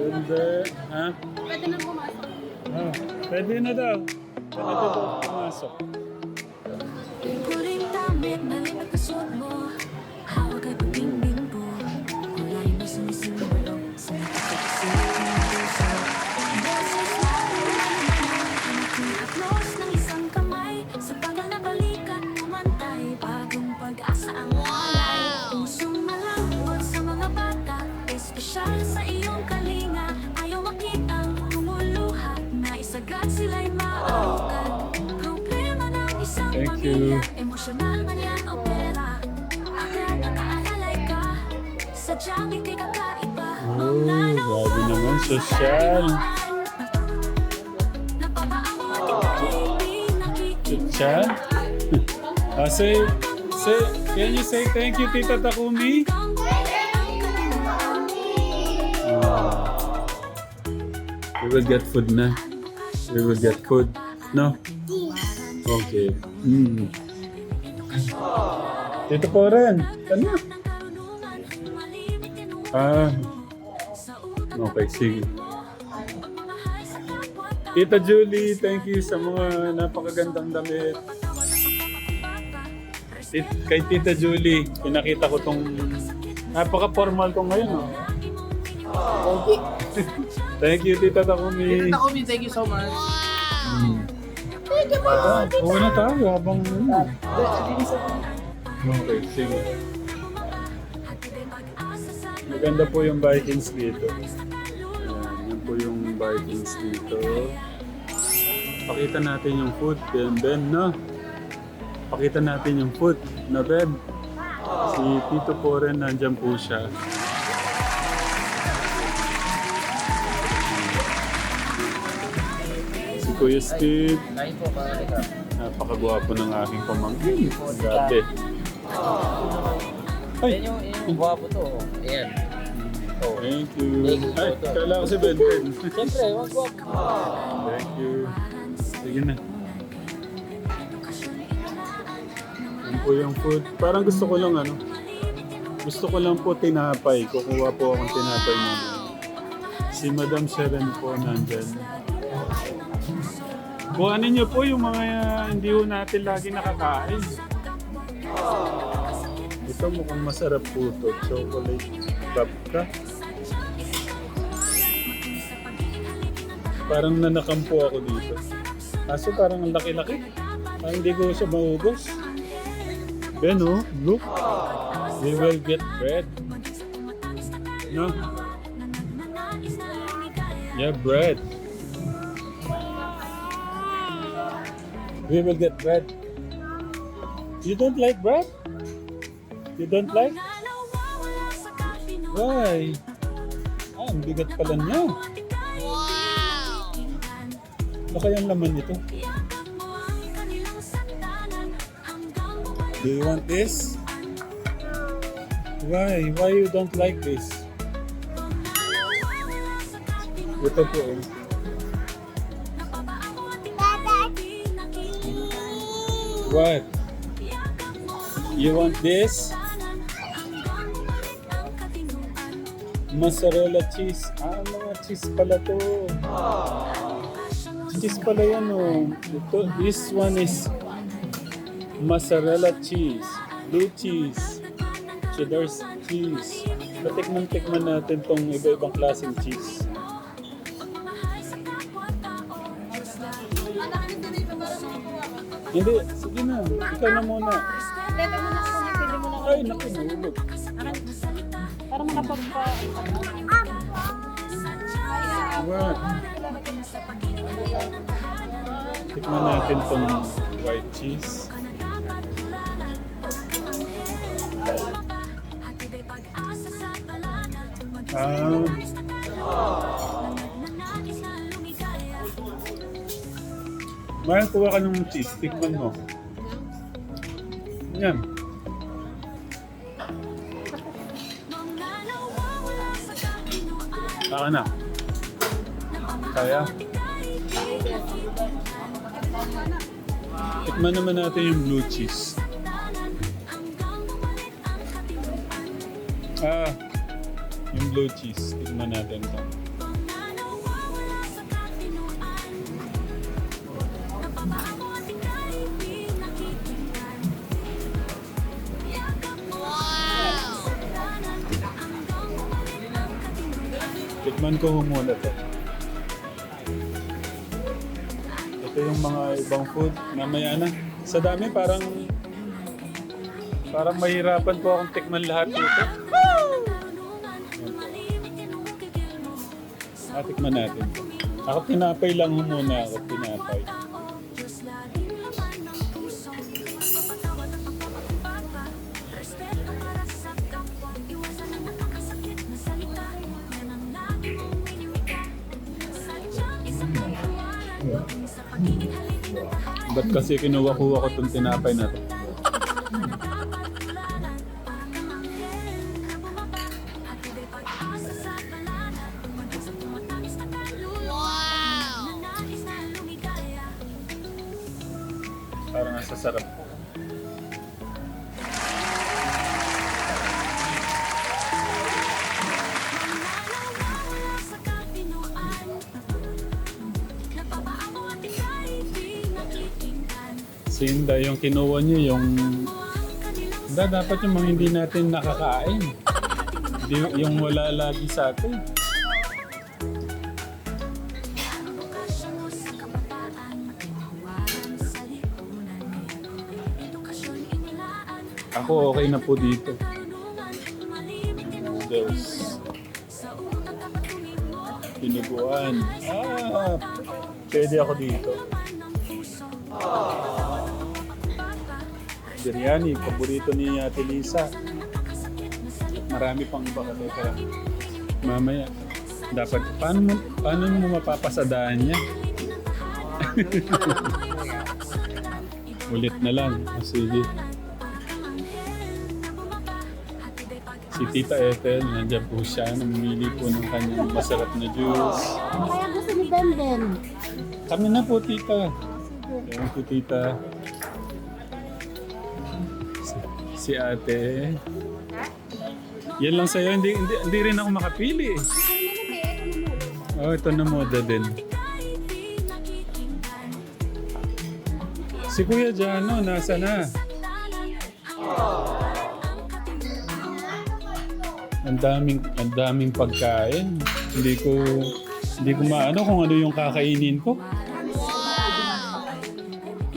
Ganda. Ha? Pwede na pumasok. Ah, pwede na daw. Pwede na pumasok. Sila'y maangkat Problema ng isang Thank pamilya you. Emosyonal man yan o pera Agad nakaalalay ka Sadyang ika'y kakaiba Oh, grabe naman, sosyal. Sosyal? Ah, say, say, can you say thank you, Tita Takumi? Ah. we will get food na. We will get food. No? Okay. Mm. Tito po rin. Ano? Ah. Okay, sige. Tita Julie, thank you sa mga napakagandang damit. Tit- kay Tita Julie, pinakita ko tong napaka-formal ko ngayon. Oh. Okay. Thank you, Tita Takumi. Takumi, thank you so much. Mm. Ah, Oo na tayo habang... Okay, sige. Maganda po yung Vikings dito. Yan, yan po yung Vikings dito. Pakita natin yung food, Ben Ben, no? Pakita natin yung food, na Ben. Si Tito po rin, nandyan po siya. Kuya Steve, Kain po, mga ka. napakagwapo ng aking pamangkin. Grabe. Ay, Yan yung, yung guwapo to. oh. Ayan. Oh. Thank you. Thank you, Ay, kala ko si Ben Ben. Siyempre, wag guwapo. Thank you. Sige na. Yan po yung food. Parang gusto ko lang ano. Gusto ko lang po tinapay. Kukuha po akong tinapay mo. Si Madam Sharon po nandyan. Kuhanin niyo po yung mga uh, hindi ho natin lagi nakakain. Ito mukhang masarap po to. Chocolate babka. Parang nanakampo ako dito. Kaso parang ang laki-laki. Parang hindi ko siya maubos. Ben, oh, look. We will get bread. No? Yeah, bread. We will get bread. You don't like bread? You don't like? Why? Ah, ang bigat pala niya. Baka yung laman nito. Do you want this? Why? Why you don't like this? Ito po. oh. What? You want this? Mozzarella cheese. Ah, mga cheese pala to. Cheese pala yan oh. Ito, this one is mozzarella cheese, blue cheese, cheddar cheese. Patikman-tikman natin tong iba-ibang klaseng cheese. Hindi, sige na. Ikaw na muna. Leto mo na kung pwede mo na. Ay, naku, nahulog. Para makapagpa... What? Tikman natin tong white cheese. Ah, Mahal, kuha ka ng cheese. Tikman mo. Yan. Saka na. Kaya? Tikman naman natin yung blue cheese. Ah, yung blue cheese. Tikman natin ito. Tikman ko muna to. Ito yung mga ibang food. Mamaya na. Sa dami parang parang mahirapan po akong tikman lahat dito. Ah, tikman natin. Ako tinapay lang muna ako. Tinapay. Ba't kasi kinuha-kuha ko itong tinapay na to? Parang ang sasarap. Sinda, yung kinuha niyo, yung... Da, dapat yung mga hindi natin nakakain. Hindi, yung wala lagi sa atin. Ako okay na po dito. Noodles. Pinuguan. Ah, pwede ako dito. Biryani, paborito ni Ate Lisa. Marami pang iba ka teka. Mamaya. Dapat, paano mo, paano mo mapapasadaan niya? Ulit na lang. Sige. Si Tita Ethel, nandiyan po siya. Namimili po ng kanyang masarap na juice. Kaya gusto ni Benden. Kami na po, Tita. Thank you, Tita. Si, ate. Yan lang sa'yo. Hindi, hindi, hindi rin ako makapili. Oh, ito na moda din. Si Kuya Jano, nasa na? Ang daming, ang daming pagkain. Hindi ko, hindi ko maano kung ano yung kakainin ko.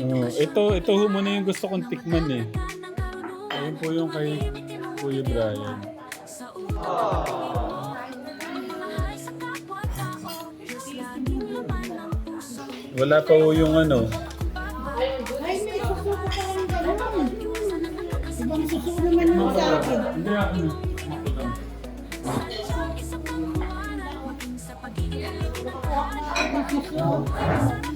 Oh, ito, ito muna yung gusto kong tikman eh. Po yung kay Kuya Brian. Wala pa ho yung ano. Ay, may susuko ka lang ganun. Ibang susuko naman mo sa akin. Hindi ako na. Ito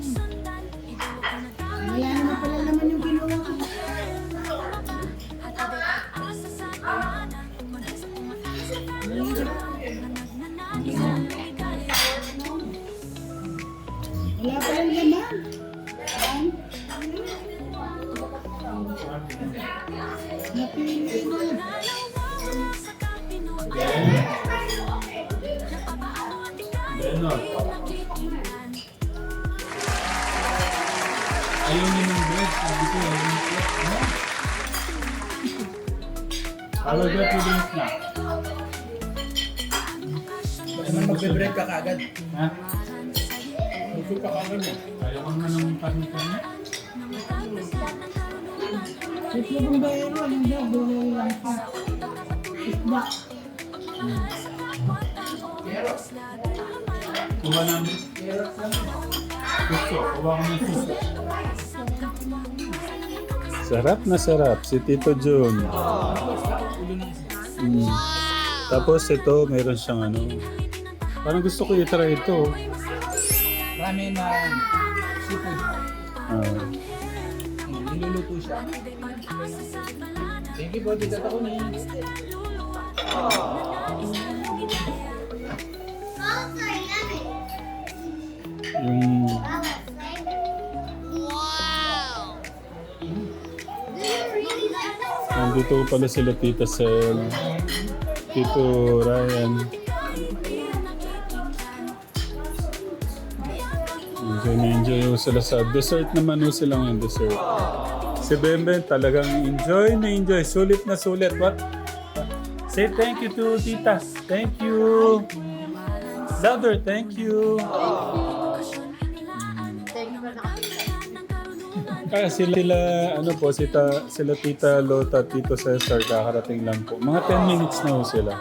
Ganon. Ayaw niya ng bread. Sabi ko, ayaw ng bread. Ano? That with yung snack? Naman magbe-break ka kagad. Ha? Gusto ka kagad mo. Ayaw ko naman ng panig-panig. Ito bang bayro? Hindi, gulay lang pa. Isda. Kuha namin. Gusto. Kuha ko ng suso. Sarap na sarap. Si Tito Jun. Mm. Tapos ito, meron siyang ano. Parang gusto ko i-try ito. Marami na seafood. Ah. Niluluto siya. Thank you po, tita ko ni. yung Nandito pala sila Tita Sel, Tito Ryan. Enjoy na enjoy sila sa dessert naman ho sila ngayon dessert. Si Bemben talagang enjoy na enjoy. Sulit na sulit. What? Say thank you to Tita. Thank you. Louder, thank you. Kaya sila, sila, ano po, sita, sila Tita Lota, Tito Cesar, kakarating lang po. Mga 10 minutes na ho sila.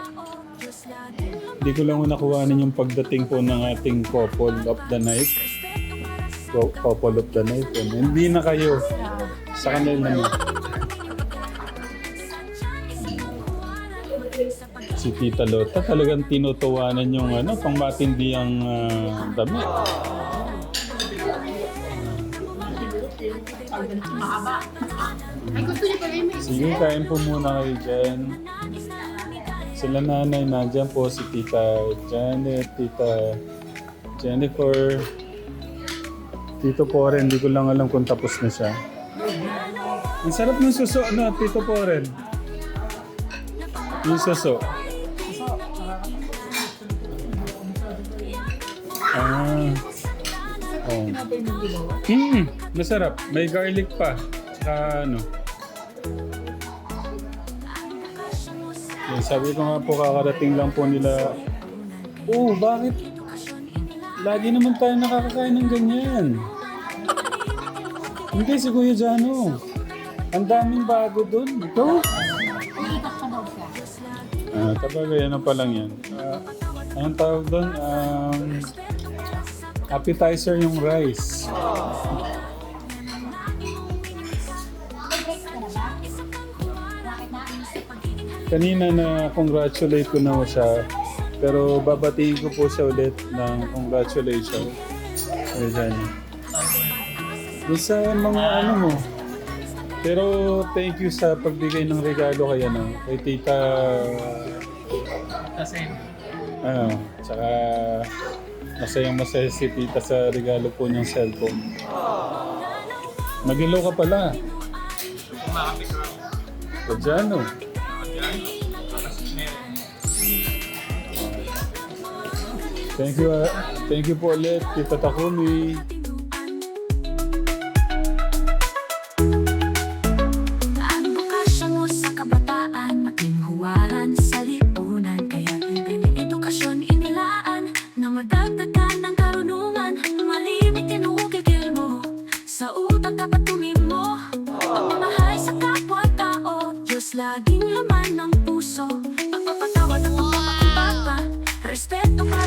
Hindi ko lang nakuhanin yung pagdating po ng ating couple of the night. Cou- Couple of the night. Hindi na kayo. Sa kanila na. Si Tita Lota talagang tinutuwanan yung ano, pang matindi ang ah, damit. Sige, kain po muna kayo dyan. Sila nanay, nandyan po si Tita Janet, Tita Jennifer. Tito Poren, hindi ko lang alam kung tapos na siya. Ang sarap ng suso, ano, Tito Poren? Yung suso. Ah. Oh. Hmm, masarap. May garlic pa. Tsaka ano. Yan, sabi ko nga po kakarating lang po nila. Oh, bakit? Lagi naman tayo nakakakain ng ganyan. Hindi si Kuya Jano. Ang daming bago dun. Ito? Ah, kapag ano pa lang yan. Ah, anong tawag doon? Um, appetizer yung rice. Kanina na congratulate ko na siya. Pero babatiin ko po siya ulit ng congratulations. Kaya dyan. Doon sa mga ano mo. Pero thank you sa pagbigay ng regalo kay ano, kay Tita Kasi, Ah, tsaka masayang masaya si tita sa regalo po niyang cellphone. Mag-hello ka pala. Kadyano. Thank you, ah, thank you po ulit, Tita Takumi. Ng puso. Pagpapatawad at pagpapakumbaba Respeto para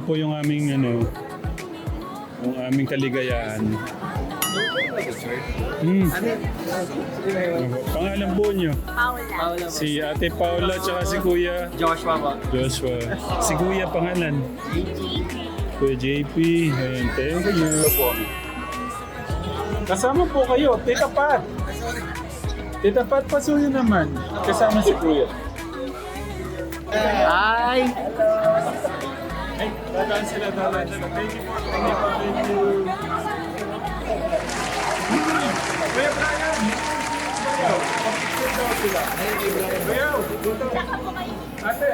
na po yung aming ano, yung aming kaligayahan. Hmm. Ano po? Pangalan po niyo? Paula. Si Ate Paula tsaka si Kuya Joshua po. Joshua. Si Kuya pangalan? Kuya JP. Ayan, thank you. Kasama po kayo, Tita Pat. Tita Pat, pasuyo naman. Kasama si Kuya. Hi! Ay, dadaan sila, dadaan sila. Thank you you po. Thank you. Kuya Brian! Kuya, kapitid daw sila. Kuya, dito. Ate.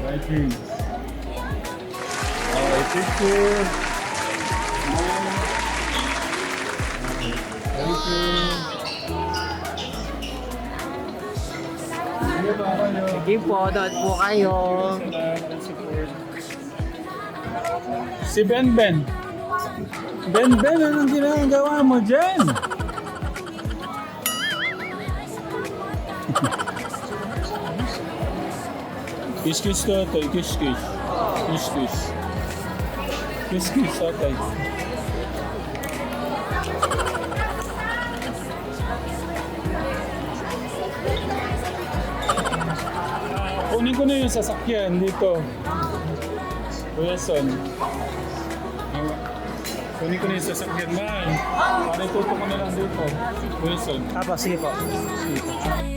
Vikings. Okay, picture. Thank you. Sige Sige po, doon po kayo. Si Ben Ben. Ben Ben, anong ginagawa mo dyan? kiss kiss tatay, kiss kiss. Kiss kiss. Kiss kiss tatay. Ko na yung sasakyan dito. Kuya Son. Ah, Kunin ko na yung sasakyan man. Para ituto ko na lang dito. Kuya Son. Apo, sige po. Dito.